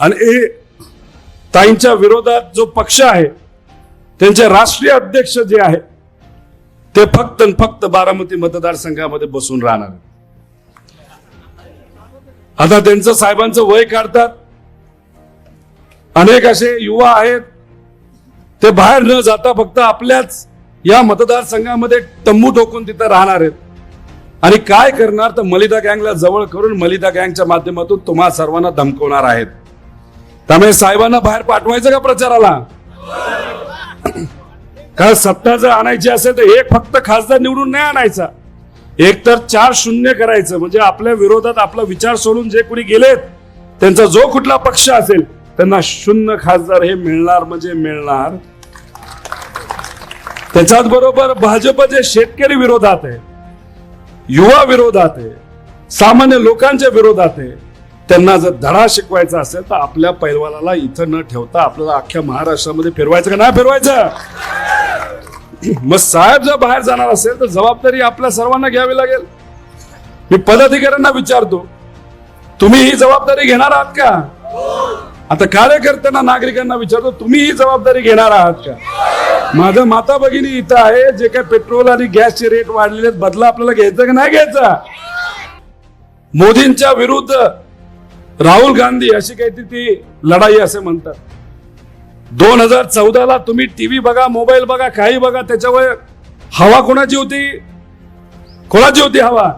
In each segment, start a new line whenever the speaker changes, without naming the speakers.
आणि हे ताईंच्या विरोधात जो पक्ष आहे त्यांचे राष्ट्रीय अध्यक्ष जे आहे ते फक्त आणि फक्त बारामती मतदारसंघामध्ये बसून राहणार आता त्यांचं साहेबांचं वय काढतात. अनेक असे युवा आहेत ते बाहेर न जाता फक्त आपल्याच या मतदारसंघामध्ये तंबू ठोकून तिथं राहणार आहेत. आणि काय करणार तर मलिदा गँगला जवळ करून मलिदा गँगच्या माध्यमातून तुम्हा सर्वांना धमकवणार आहेत. त्यामुळे साहेबांना बाहेर पाठवायचं का प्रचाराला? का सत्ता जर आणायची असेल तर एक फक्त खासदार निवडून नाही आणायचा. एक तर चार शून्य करायचं. म्हणजे आपल्या विरोधात आपला विचार सोडून जे कोणी गेलेत त्यांचा जो कुठला पक्ष असेल त्यांना शून्य खासदार हे मिळणार म्हणजे मिळणार. त्याच्याच बरोबर भाजप जे शेतकरी विरोधात आहे युवा विरोधात आहे सामान्य लोकांच्या विरोधात आहे त्यांना जर धडा शिकवायचा असेल तर आपल्या पैलवानाला इथं न ठेवता आपल्याला अख्ख्या महाराष्ट्रामध्ये फिरवायचं का? नाही फिरवायचं. मग साहेब जर बाहेर जाणार असेल तर जबाबदारी आपल्या सर्वांना घ्यावी लागेल. मी पदाधिकाऱ्यांना विचारतो तुम्ही ही जबाबदारी घेणार आहात का? आता कार्यकर्त्यांना नागरिकांना विचारतो तुम्ही ही जबाबदारी घेणार आहात का? माझं माता भगिनी इथं आहे जे काय पेट्रोल आणि गॅसचे रेट वाढलेले आहेत बदला आपल्याला घ्यायचा का नाही घ्यायचा? मोदींच्या विरुद्ध राहुल गांधी अशी काहीतरी ती लढाई असे म्हणतात. दोन हजार चौदाला तुम्ही टीव्ही बघा मोबाईल बघा काही बघा त्याच्यावर हवा कोणाची होती? कोणाची होती हवा?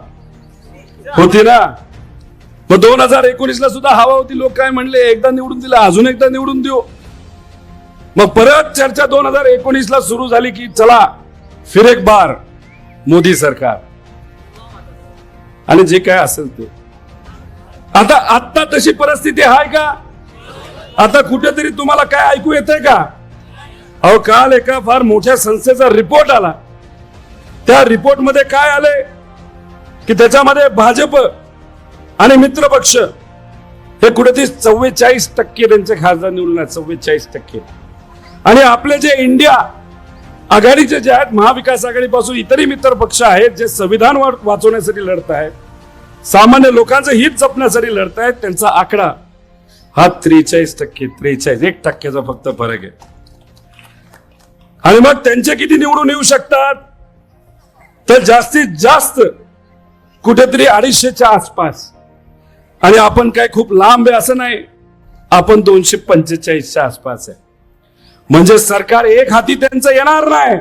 होती ना? मग दोन हजार एकोणीस ला सुद्धा हवा होती. लोक काय म्हणले एकदा निवडून दिला अजून एकदा निवडून देऊ. मग परत चर्चा दोन हजार एकोणीस ला सुरू झाली की चला फिर एक बार मोदी सरकार. आणि जे काय असेल ते. आता आत्ता तशी परिस्थिती आहे का? आता कुठेतरी तुम्हाला काय ऐकू येतंय का? अहो काल एका फार मोठ्या संस्थेचा रिपोर्ट आला. त्या रिपोर्टमध्ये काय आले की त्याच्यामध्ये भाजप आणि मित्र पक्ष हे कुठेतरी चव्वेचाळीस टक्के त्यांचे खासदार निवडून आहेत चव्वेचाळीस टक्के. आणि आपले जे इंडिया आघाडीचे जे आहेत महाविकास आघाडीपासून इतरही मित्र पक्ष आहेत जे संविधान वाचवण्यासाठी लढत आहेत सामान्य लोकांचं हित जपण्यासाठी लढत आहेत त्यांचा आकडा हा त्रेचाळीस टक्के त्रेचाळीस एक टक्क्याचा फक्त फरक आहे. आणि मग त्यांचे किती निवडून येऊ शकतात? तर जास्तीत जास्त कुठेतरी अडीचशेच्या आसपास. आणि आपण काय खूप लांब आहे असं नाही. आपण दोनशे पंचेचाळीसच्या आसपास आहे. म्हणजे सरकार एक हाती त्यांचं येणार नाही.